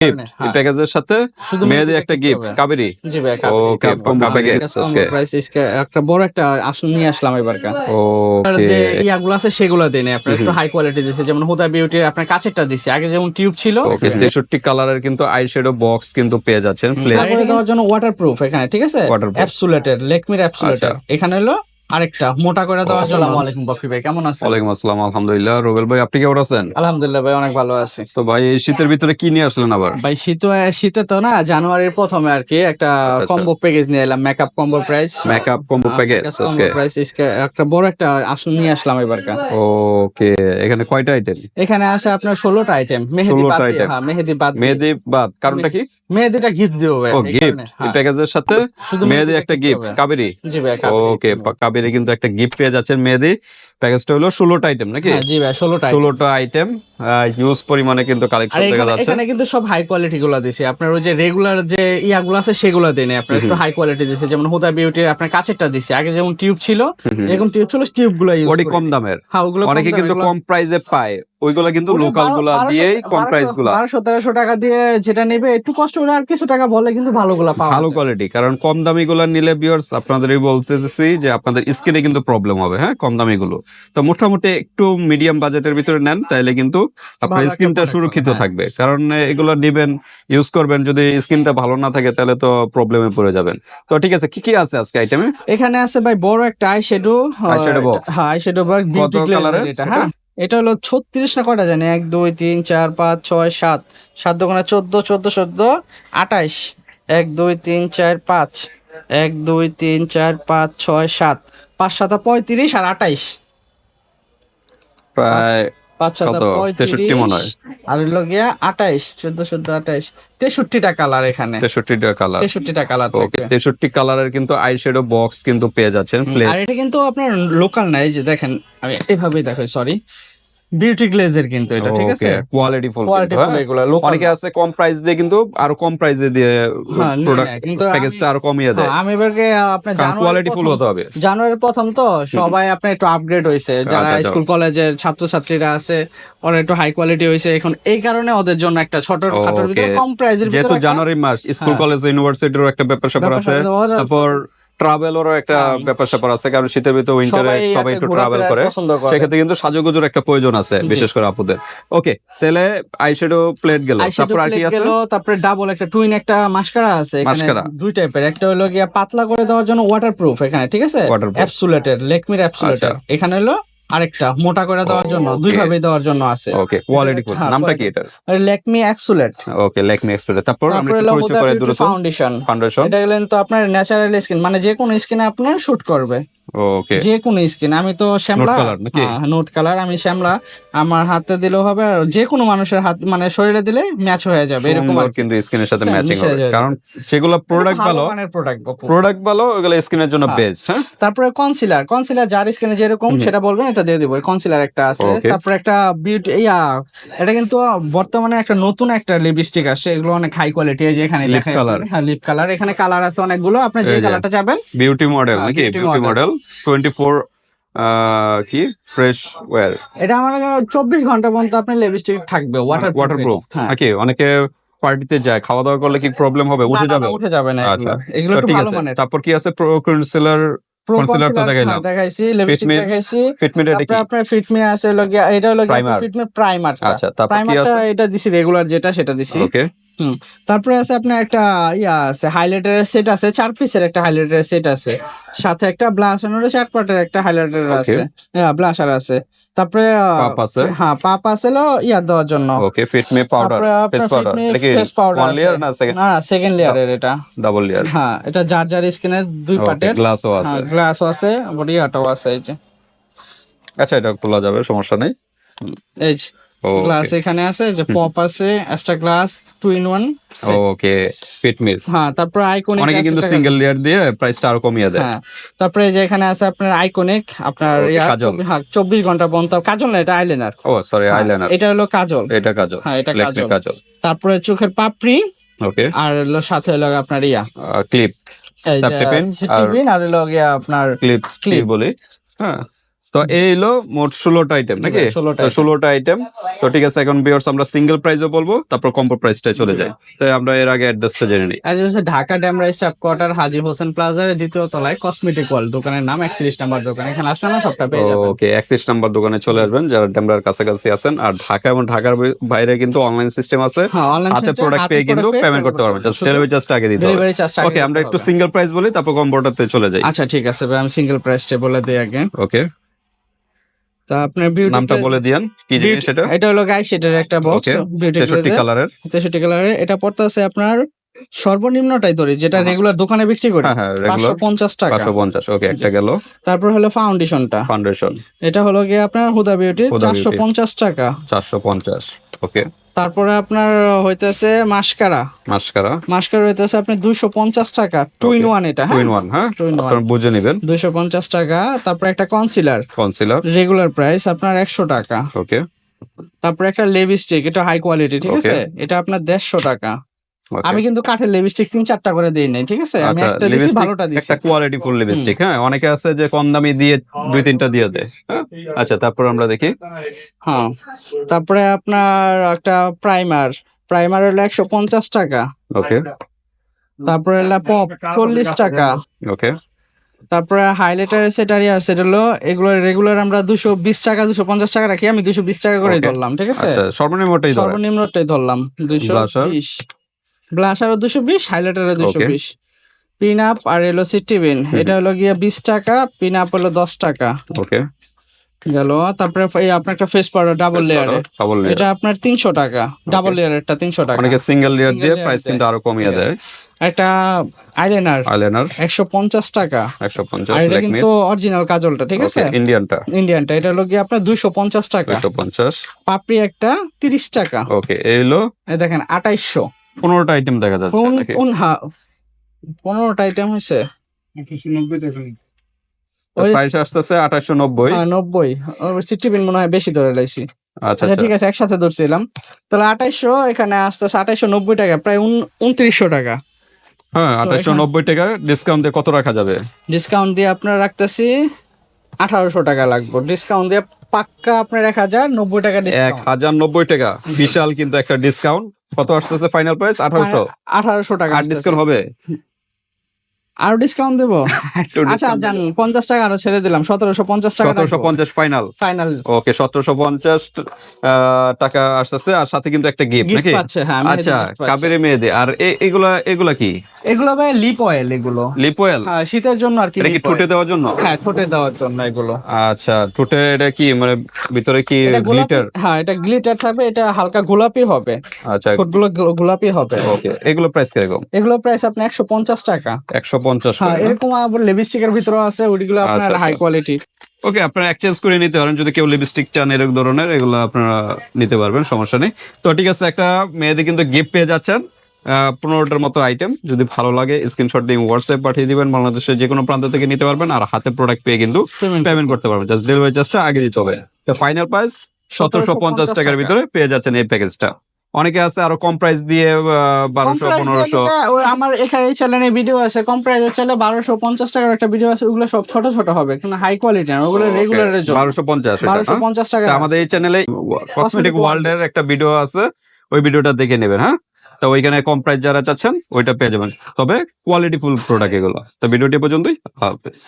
Gift এই হ্যাঁ। প্যাকেজের সাথে মেয়েদের একটা গিফট কাবেরি। জি ভাই ওকে কাপে আজকে প্রাইস একটা বড় একটা আসন নিয়ে আসলাম এবারকার আর ওকে যে ইয়াগুলো আছে সেগুলো আপনার একটু হাই কোয়ালিটি দিছে যেমন হুদা বিউটির আপনার কাছেরটা দিছে। আগে যেমন টিউব ছিল ওকে কালারের কিন্তু আই শ্যাডো বক্স কিন্তু পেয়ে যাচ্ছেন প্লে দেওয়ার জন্য ওয়াটার প্রুফ এখানে ঠিক আছে? লেকমির আচ্ছা। এখানে হলো আরেকটা মোটা করে জন্য আসসালামু আলাইকুম ভাই কেমন আছেন? ওয়ালাইকুম আসসালাম আলহামদুলিল্লাহ। রুবেল ভাই আপনি কেমন আছেন? আলহামদুলিল্লাহ ভাই অনেক ভালো আছি। তো ভাই এই শীতের ভিতরে কি নিয়ে আসলেন আবার? ভাই শীত শীতে তো না জানুয়ারির প্রথমে আর কি একটা আচ্ছা। কম্বো প্যাকেজ নিয়ে এলাম makeup combo price makeup combo package আজকে। প্রাইস একটা বড় একটা আসন নিয়ে আসলাম এবারকার। ওকে এখানে কয়টা আইটেম এখানে আছে আপনার ষোলোটা আইটেম মেহেদি 16টা বাদ হ্যাঁ মেহেদি বাদ। মেহেদি বাদ কারণটা কি? মেহেদিটা গিফট দিব ভাই ও এই গিফট এই। প্যাকেজের সাথে শুধু মেয়েদের একটা গিফট। কাবেরি? জি ভাই ওকে কাবেরি কিন্তু একটা গিফট পেয়ে যাচ্ছেন মেহেদি। প্যাকেজটা হলো ষোলোটা আইটেম নাকি? হ্যাঁ জি ভাই ষোলোটা ষোলোটা আইটেম হিউজ পরিমাণে কিন্তু কালেকশন দেখা যাচ্ছে। এখানে কিন্তু সব হাই কোয়ালিটি গুলো দিছে। আপনার ওই যে রেগুলার যে ইয়াগুলো আছে সেগুলো দেয় নাই আপনার। একটু হাই কোয়ালিটি দিছে যেমন হুদা বিউটির আপনার কাছেরটা দিছে। আগে যেমন টিউব ছিল এরকম টিউব ছিল টিউবগুলো ইউজ ওটি কম দামের। হ্যাঁ ওগুলো অনেকে কিন্তু কম প্রাইসে পায়। ওইগুলো কিন্তু লোকালগুলা দিয়েই কম প্রাইসগুলা। বারোশো তেরোশো টাকা দিয়ে যেটা নেবে একটু কষ্ট করে আর কিছু টাকা বলে কিন্তু ভালো গুলা পাওয়া ভালো কোয়ালিটি কারণ কম দামি গুলা নিলে বিয়ার্স আপনাদেরই বলতেছি যে আপনাদের স্কিনে কিন্তু প্রবলেম হবে হ্যাঁ? কম দামি গুলো তো মোটামুটি একটু মিডিয়াম বাজেটের ভিতরে নেন তাহলে কিন্তু আপনার স্কিনটা সুরক্ষিত হ্যাঁ। থাকবে। কারণ এগুলো নিবেন ইউজ করবেন যদি স্কিনটা ভালো না থাকে তাহলে তো প্রবলেমে পড়ে যাবেন। তো ঠিক আছে কি কি আছে আজকে আইটেমে এখানে আছে ভাই বড় একটা আই শ্যাডো Eyeshadow box। হ্যাঁ আই শ্যাডো বক্স কত গ্লেজার এটা হ্যাঁ। এটা হলো ছত্রিশ না কয়টা জানি? এক দুই তিন চার পাঁচ ছয় সাত। সাত দোকানে চোদ্দ চোদ্দ চোদ্দ আঠাইশ। এক দুই তিন চার পাঁচ। এক দুই তিন চার পাঁচ ছয় সাত। পাঁচ সাত পঁয়ত্রিশ আর আঠাইশ। প্রায় পাঁচ? 63 মনে হয়। আর হলো গিয়া আঠাইশ চোদ্দ চোদ্দ আঠাইশ। তেষট্টিটা কালার এখানে। তেষট্টিটা কালার তেষট্টিটা কালার ওকে তেষট্টি কালারের কিন্তু আই শ্যাডো বক্স কিন্তু পেয়ে যাচ্ছেন আর এটা কিন্তু আপনার লোকাল নাই যে দেখেন আমি এভাবেই দেখো সরি বিউটি গ্লেজের কিন্তু এটা ঠিক আছে? কোয়ালিটি ফুল কোয়ালিটি ফুল এগুলো অনেকে আছে কম প্রাইস দিয়ে কিন্তু আরও কম প্রাইসে দিয়ে হ্যাঁ, প্রোডাক্ট প্যাকেজটা আরও কমিয়ে দেয়। আমি এবারকে আপনার জানুয়ারি কোয়ালিটি ফুল হতে হবে। জানুয়ারির প্রথম তো সবাই আপনার একটু আপগ্রেড যারা আচ্ছা, আচ্ছা। স্কুল কলেজের ছাত্রছাত্রীরা আছে ওরা একটু হাই কোয়ালিটি হয়েছে। এখন এই কারণে ওদের জন্য একটা ছোট খাটোর ভিতরে কম প্রাইজের যেহেতু ভিতরে একটা- জানুয়ারি মাস স্কুল হ্যাঁ। কলেজ ইউনিভার্সিটিরও একটা ব্যাপার স্যাপার আছে। তারপর ট্রাভেলেরও একটা হ্যাঁ। ব্যাপার স্যাপার আছে কারণ শীতের ভিতরে উইন্টারে সবাই একটু ট্রাভেল করে। সেক্ষেত্রে কিন্তু সাজুগুজুর একটা প্রয়োজন আছে বিশেষ করে আপুদের। ওকে তাহলে আইশ্যাডো প্লেট গেল। তারপর আর কি আছে? তারপরে ডাবল একটা টুইন একটা মাস্কারা আছে এখানে দুই টাইপের একটা হলো গিয়া পাতলা করে দেওয়ার জন্য ওয়াটারপ্রুফ এখানে ঠিক আছে। অ্যাবসুলেটেড লেকমির অ্যাবসুলেটেড আচ্ছা। এখানে হলো আরেকটা মোটা করে দেওয়ার জন্য. দুই ভাবে দেওয়ার জন্য আছে। ওকে কোয়ালিটি হ্যাঁ, নামটা কি এটা Lakme absolute okay Lakme absolute তারপর আমরা একটু পরিচয় করে দিই ফাউন্ডেশন ফাউন্ডেশন এটা গেলেন তো আপনার ন্যাচারাল স্কিন মানে যে কোনো স্কিনে আপনার শুট করবে। ওকে যে কোনো স্কিন আমি তো শ্যামলা। নোট কালার আমি শ্যামলা। আমার হাতে দিলেও হবে আর যে কোনো মানুষের হাত মানে শরীরে দিলে ম্যাচ হয়ে যাবে এরকম আর কিন্তু স্কিনের সাথে হ্যাঁ, ম্যাচিং হবে। কারণ যেগুলো প্রোডাক্ট ভালো প্রোডাক্ট প্রোডাক্ট ভালো ওগুলো স্কিনের জন্য হ্যাঁ। বেস্ট হ্যাঁ? তারপরে কনসিলার কনসিলার যার স্কিনে যেরকম সেটা বলবেন এটা দিয়ে দিব কনসিলার একটা আছে. তারপরে একটা বিউটি ইয়া এটা কিন্তু বর্তমানে একটা নতুন একটা লিপস্টিক আসছে এগুলো অনেক হাই কোয়ালিটি এই যে এখানে দেখা color. হ্যাঁ লিপ কালার এখানে কালার আছে অনেকগুলো আপনি যে। কালারটা যাবেন বিউটি মডেল হ্যাঁ, নাকি? বিউটি মডেল টোয়েন্টি ফোর কি? ফ্রেশ ওয়্যার এটা আমার চব্বিশ ঘণ্টা পর্যন্ত আপনার লিপস্টিক থাকবে ওয়াটার ওয়াটারপ্রুফ হ্যাঁ। নাকি? অনেকে পার্টিতে যায় খাওয়া দাওয়া করলে কি প্রবলেম হবে? উঠে যাবে? উঠে যাবে না আচ্ছা। এগুলো। একটু ভালো মানের। তারপর কি আছে? প্রো কনসিলার concealer তো দেখাইলাম। হ্যাঁ, দেখাইছি লিপস্টিক দেখাইছি। ফিটমিট এটা কি? আপনার ফিটমি আছে হলো এটা Primer। ফিটমি প্রাইমার আচ্ছা তারপর কি আছে? এটা দিছি রেগুলার যেটা সেটা দিছি। ওকে তারপরে আছে আপনার একটা ইয়া আছে হাইলাইটারের সেট আছে চার পিসের একটা হাইলাইটারের সেট আছে। সাথে একটা ব্লাশারের চার পার্টের একটা হাইলাইটার. আছে। হ্যাঁ ব্লাশার আছে। তারপরে পাপ আছে? হ্যাঁ পাপ আছে হলো ইয়া দেওয়ার জন্য। Okay Fit Me powder face powder Fitme এটা কি face powder ওয়ান। লেয়ার না সেকেন্ড না সেকেন্ড লেয়ারের এটা। ডাবল লেয়ার হ্যাঁ এটা যার যার স্কিনের দুই ওকে পার্টের গ্লাসও আছে। হ্যাঁ গ্লাসও আছে আবার ইয়াটাও আছে এই যে। আচ্ছা এটা খোলা যাবে সমস্যা নেই। এই যে। গ্লাস এখানে আছে যে পপ আছে extra glass two in one okay ফিটমির হ্যাঁ তারপরে আইকনিক অনেকে কিন্তু সিঙ্গেল লেয়ার দিয়ে প্রাইসটা আরও কমিয়ে দেয়। হ্যাঁ তারপরে যে এখানে আছে আপনার আইকনিক আপনার কাজল। হ্যাঁ চব্বিশ ঘণ্টা পর্যন্ত কাজল না এটা আইলাইনার ও সরি আইলাইনার এটা হলো কাজল। এটা কাজল হ্যাঁ, এটা কাজল। কাজল। তারপরে চোখের পাপড়ি ওকে আর হলো সাথে হলো আপনার ইয়া। ক্লিপ এই যে আর- হলো আপনার ক্লিপ ক্লিপ বলি। হ্যাঁ। তো এই হলো মোট ষোলোটা আইটেম নাকি? ভাই, 16টা তো item। ষোলোটা আইটেম তো ঠিক আছে এখন বিয়ার্স আমরা সিঙ্গেল প্রাইসও বলব তারপর কম্পো প্রাইসটা চলে যায় তো আমরা এর আগে অ্যাড্রেসটা জেনে নিই। হচ্ছে ঢাকা ড্যামরা স্টাফ কোয়ার্টার হাজি হোসেন প্লাজার দ্বিতীয় তলায় কসমেটিক ওয়াল দোকানের নাম একত্রিশ নাম্বার দোকান। এখানে আসলে না সবটা পেয়ে যাবেন। ওকে একত্রিশ নাম্বার দোকানে চলে আসবেন যারা ডেমরার কাছাকাছি আছেন। আর ঢাকা এবং ঢাকার বাইরে কিন্তু অনলাইন সিস্টেম আছে। হ্যাঁ হাতে প্রোডাক্ট পেয়ে কিন্তু পেমেন্ট করতে পারবেন। জাস্ট ডেলিভারি চার্জটা আগে দিতে হবে। ওকে আমরা একটু সিঙ্গেল প্রাইস বলি তারপর কম্পোটাতে চলে যাই। আচ্ছা ঠিক আছে ভাই আমি সিঙ্গেল প্রাইসটা বলে দিই আগে। ওকে তা আপনার বিউটি নামটা বলে দিয়েন কি জিনিস এটা এটা হলো গাইস এটার একটা বক্স বিউটি তেষট্টি কালারের তেষট্টি কালারের এটা পড়তে আছে আপনার সর্বনিম্নটাই ধরি যেটা রেগুলার দোকানে বিক্রি করি। হ্যাঁ হ্যাঁ পাঁচশো পঞ্চাশ টাকা। পাঁচশো পঞ্চাশ ওকে একটা গেল। তারপর হলো ফাউন্ডেশনটা ফাউন্ডেশন এটা হলো গিয়ে আপনার হুদা বিউটি চারশো পঞ্চাশ টাকা। চারশো পঞ্চাশ ওকে তারপরে আপনার হইতেছে মাসকারা। মাসকারা। মাসকারা হইতেছে আপনি দুইশো পঞ্চাশ টাকা টু ইন ওয়ান এটা টু হ্যাঁ ইন ওয়ান হ্যাঁ? টু ইন ওয়ান আপনারা বুঝে নেবেন। দুইশো পঞ্চাশ টাকা তারপর একটা কনসিলার কনসিলার রেগুলার প্রাইস আপনার একশো টাকা। ওকে তারপর একটা লেবিস্টিক এটা হাই কোয়ালিটি ঠিক আছে? এটা আপনার দেড়শো টাকা। আমি কিন্তু কাঠের লিপস্টিক তিন চারটা করে দিই নাই ঠিক আছে? আমি আচ্ছা একটা দিছি ভালোটা দিছি। একটা কোয়ালিটি ফুল লিপস্টিক হ্যাঁ? অনেকে আছে যে কম দামি দিয়ে দুই তিনটা দিয়ে দেয় হ্যাঁ? আচ্ছা তারপর আমরা দেখি। হ্যাঁ তারপরে আপনার একটা প্রাইমার প্রাইমার হলো একশো পঞ্চাশ টাকা। ওকে তারপরে হলো পপ চল্লিশ টাকা। ওকে তারপরে হাইলাইটার সেটারি আর সেটা হলো এগুলো রেগুলার আমরা দুশো বিশ টাকা দুশো পঞ্চাশ টাকা রাখি আমি দুশো বিশ টাকা করে ধরলাম ঠিক আছে? আচ্ছা সর্বনিম্নটাই সর্বনিম্নটাই ধরলাম দুইশো Blusher? বিশ ব্লাশারও দুশো বিশ হাইলাইটারও দুশো. বিশ। পিন আপ আর এলো সিটিবিন এটা হলো গিয়ে বিশ টাকা পিন আপ হলো দশ টাকা। ওকে গেল তারপরে এই আপনার একটা ফেস পাউডার ডাবল লেয়ারে ডাবল এটা আপনার তিনশো টাকা ডাবল লেয়ারেরটা তিনশো টাকা। অনেকে সিঙ্গেল লেয়ার দিয়ে প্রাইস কিন্তু আরও কমিয়ে দেয়। একটা আইলাইনার আইলাইনার একশো পঞ্চাশ টাকা। একশো পঞ্চাশ আর এটা কিন্তু অরিজিনাল কাজলটা ঠিক আছে? ইন্ডিয়ানটা ইন্ডিয়ানটা এটা হলো গিয়ে আপনার দুইশো পঞ্চাশ টাকা। দুশো পঞ্চাশ। পাপড়ি একটা তিরিশ টাকা। ওকে এই হলো এই দেখেন আঠাইশশো। পনেরোটা আইটেম দেখা যাচ্ছে নাকি? পনেরোটা আইটেম হয়েছে? প্রাইস আসতেছে আঠাশশো নব্বই। হ্যাঁ, মনে হয় বেশি ধরে লাইছি। আচ্ছা আচ্ছা আচ্ছা। ঠিক আছে একসাথে ধরছিলাম। তাহলে আঠাইশশো এখানে আসতে আঠাইশশো নব্বই টাকা প্রায় উন- উনত্রিশশো টাকা। হ্যাঁ নব্বই টাকা ডিসকাউন্ট দিয়ে কত রাখা যাবে? ডিসকাউন্ট দিয়ে আপনার রাখতেছি আঠারোশো টাকা লাগবে। ডিসকাউন্ট দিয়ে পাক্কা আপনার এক হাজার নব্বই টাকা এক হাজার নব্বই টাকা। বিশাল কিন্তু একটা ডিসকাউন্ট কত আসতেছে ফাইনাল প্রাইস আঠারোশো। আঠারোশো টাকা আর ডিসকাউন্ট হবে? আরও ডিসকাউন্ট দেবো? আচ্ছা জান পঞ্চাশ টাকা আরও ছেড়ে দিলাম সতেরোশো পঞ্চাশ টাকা সতেরোশো পঞ্চাশ ফাইনাল ফাইনাল ওকে সতেরোশো পঞ্চাশ টাকা আসতেছে আর সাথে কিন্তু একটা গিফট নাকি? হ্যাঁ আচ্ছা কাবেরি মেয়েদের আর এগুলা এগুলা কি? এগুলো ভাই লিপ অয়েল এগুলো। লিপ অয়েল হ্যাঁ শীতের জন্য আর কি এটা কি ঠোঁটে দেওয়ার জন্য? হ্যাঁ ঠোঁটে দেওয়ার জন্য এগুলো। আচ্ছা ঠোঁটে এটা কি মানে ভিতরে কি গ্লিটার হ্যাঁ এটা গ্লিটার থাকবে এটা হালকা গোলাপি হবে। আচ্ছা। ঠোঁটগুলো গোলাপি হবে। ওকে এগুলো প্রাইস কীরকম? এগুলো প্রাইস আপনি একশো পঞ্চাশ টাকা। একশো পঞ্চাশ হ্যাঁ এরকম আবার লিপস্টিকের ভিতরে আছে ওইগুলো আপনার আচ্ছা, হাই আচ্ছা। কোয়ালিটি ওকে আপনারা এক্সচেঞ্জ করে নিতে পারেন যদি কেউ লিপস্টিক চান এরকম ধরনের এগুলো আপনারা নিতে পারবেন সমস্যা নেই। তো ঠিক আছে একটা মেয়েদের কিন্তু গিফট পেয়ে যাচ্ছেন। পনেরোটার মতো আইটেম যদি ভালো লাগে স্ক্রিনশট দিয়ে হোয়াটসঅ্যাপ পাঠিয়ে দিবেন। বাংলাদেশের যে কোনো প্রান্ত থেকে নিতে পারবেন। আর হাতে প্রোডাক্ট পেয়ে কিন্তু পেমেন্ট করতে পারবেন। জাস্ট ডেলিভারি চার্জটা আগে দিতে হবে। তো ফাইনাল প্রাইস সতেরোশো পঞ্চাশ টাকার ভিতরে পেয়ে যাচ্ছেন এই প্যাকেজটা অনেকে আছে আরও কম প্রাইস দিয়ে বারোশো পনেরোশো। আমার এখানে এই চ্যানেলে ভিডিও আছে। কম প্রাইসের চ্যানেলে বারোশো পঞ্চাশ টাকার একটা ভিডিও আছে। ওগুলো সব ছোট ছোট হবে। কিন্তু হাই কোয়ালিটি না। ওগুলো রেগুলারের জন্য। বারোশো পঞ্চাশ বারোশো পঞ্চাশ টাকা আমাদের এই চ্যানেলে কসমেটিক ওয়ার্ল্ড এর একটা ভিডিও আছে। ওই ভিডিওটা দেখে নেবেন হ্যাঁ? তো ওইখানে কম প্রাইস যারা চাচ্ছেন, ওইটা পেয়ে যাবেন। তবে কোয়ালিটিফুল প্রোডাক্ট এগুলো। তো ভিডিওটি পর্যন্তই। হাফেজ।